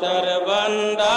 রহমতের বন্ডারে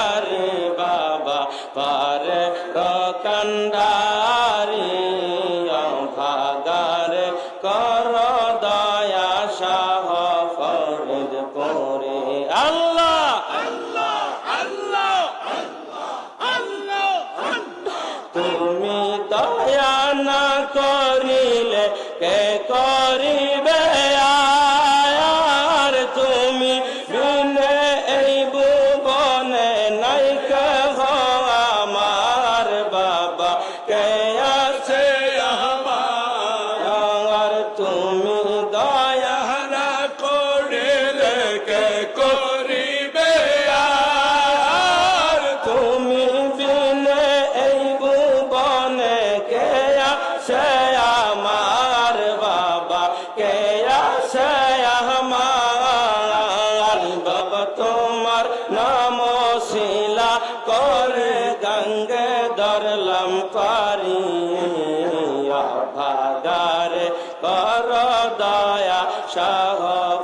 শিলা করে গঙ্গে ধরলাম পারি ভাগারে কর দয়া শাহ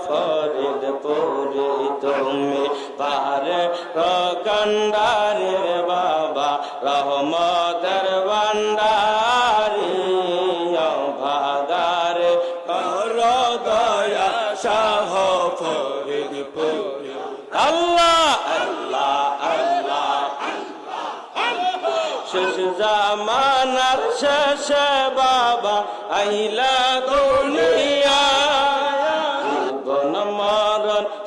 ফরিদ পুরি তুমি পারে কন্ডারে শেষ জামানার শেষ বাবা আইলা দুনিয়া। জীবন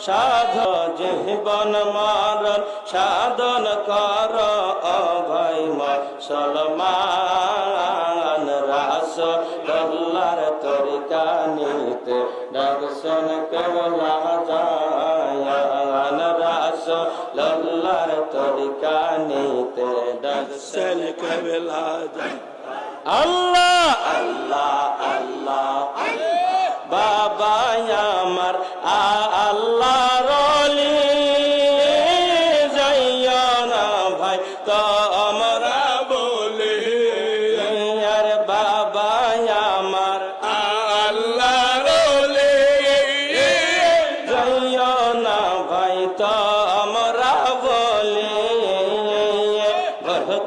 সাধ জীবন মরণ সাধন কর অভয় সলমান নিতে দর্শন কেবলা আল্লাহ! আল্লাহ আল্লাহ। বাবা আমার আল্লাহ রলি যাইয়া না ভাই তো আমরা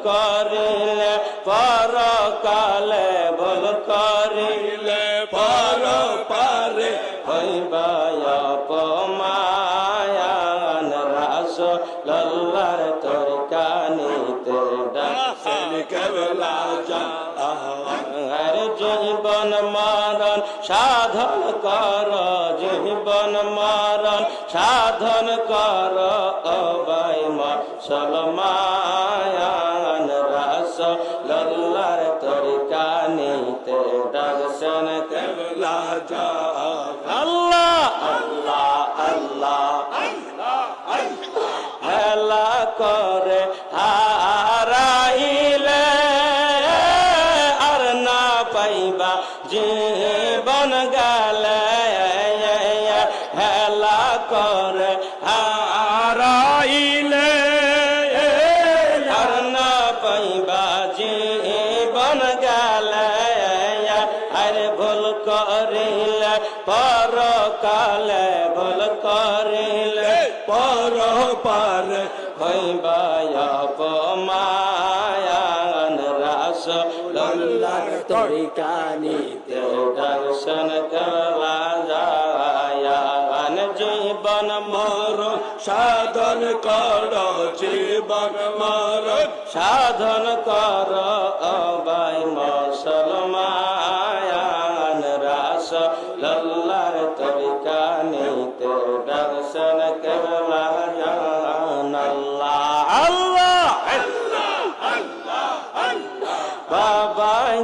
করিলে পর কালে ভুল করিলে পর পারে হইবায় পমায়ান রাস লল্লার তোর কানিতে ডাকছেন কেবলা যা জীবন মরণ সাধন কর, জীবন মরণ সাধন কর, অবাই সলমায়ান রাস লল্লার তরিকা নিতে দর্শন কেবলা যা আল্লাহ! আল্লাহ আল্লাহ হেলা করে হারাইলে আর না পাইবা জীবন লল্লার তরিকা নিতে দর্শন করা জীবন মর সাধন কর জীবন মর সাধন কর অবাই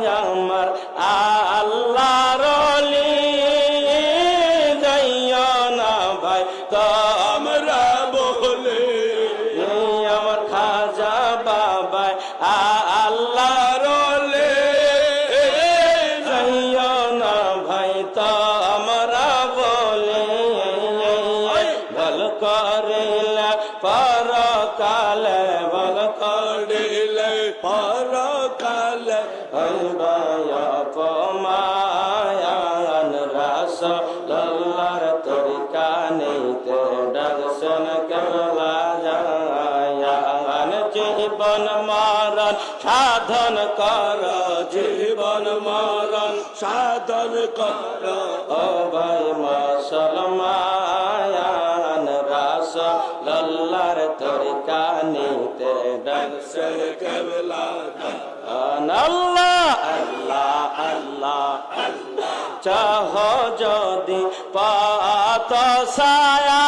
বাবা সাধন কর জীবন মরণ সাধন কর ও ভাই মুসলমান রাস লল্লার তরিকা নিতে ডাকছে সে কেবলা আল্লাহ আল্লাহ আল্লাহ চাহ যদি পাত সায়া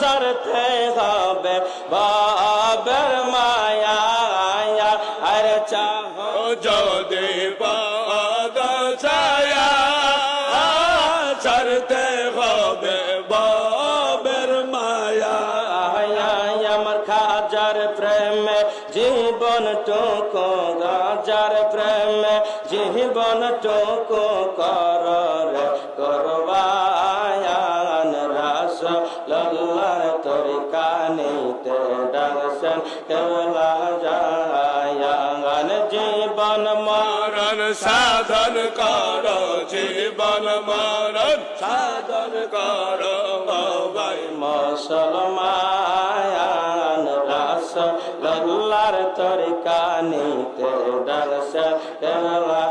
সরতে হবে বাবের জীবন টুকু কর রে করবায়ান রাস। লল্লার তরিকা নিতে ডাকছেন কেবলা যায়ান। জীবন মরণ, সাধন কর, জীবন মরণ, সাধন কর ভাই মুসলমান রাস। লল্লার তরিকা নিতে ডাকছে কেবলা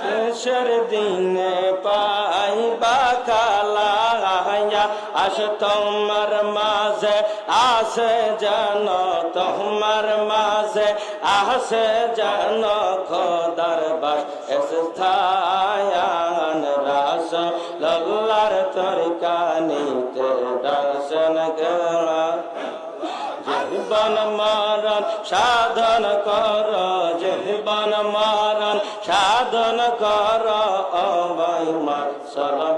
শেষের দিন পাইবা আস তোমার মাঝে আসে যেন তোমার মাঝে আসে যেন খোদার বাস স্থায়ান রাস, লল্লার তরিকা নিতে দর্শন গেলা জীবন মরণ সাধন কর জীবন মরণ সাধন কর অবাই সলমান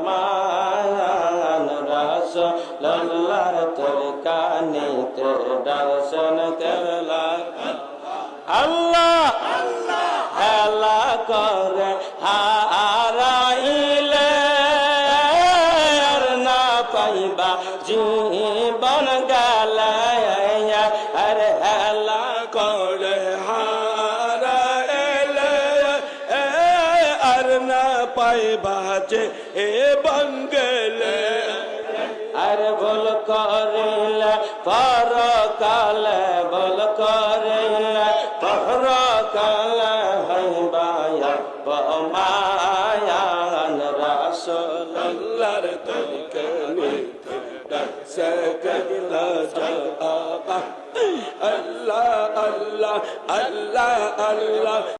না পাইবা যে এ বঙ্গলে। আরে বল করিলে, পর কালে বল করিলে, পর কালে হইবায়া মায়ান রাসল আল্লাহর তরিকে নিতে ডাকছে।